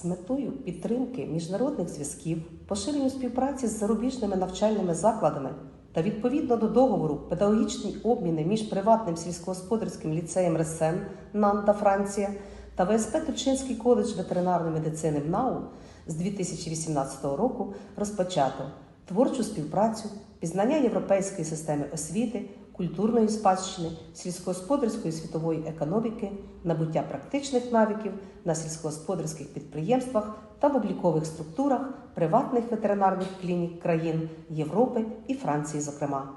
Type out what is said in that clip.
З метою підтримки міжнародних зв'язків, поширення співпраці з зарубіжними навчальними закладами та відповідно до договору педагогічні обміни між приватним сільськогосподарським ліцеєм Ресен НАН та Франція та ВСП Тульчинський коледж ветеринарної медицини в НАУ з 2018 року розпочато творчу співпрацю, пізнання європейської системи освіти, культурної спадщини, сільськогосподарської світової економіки, набуття практичних навиків на сільськогосподарських підприємствах та в облікових структурах приватних ветеринарних клінік країн Європи і Франції, зокрема.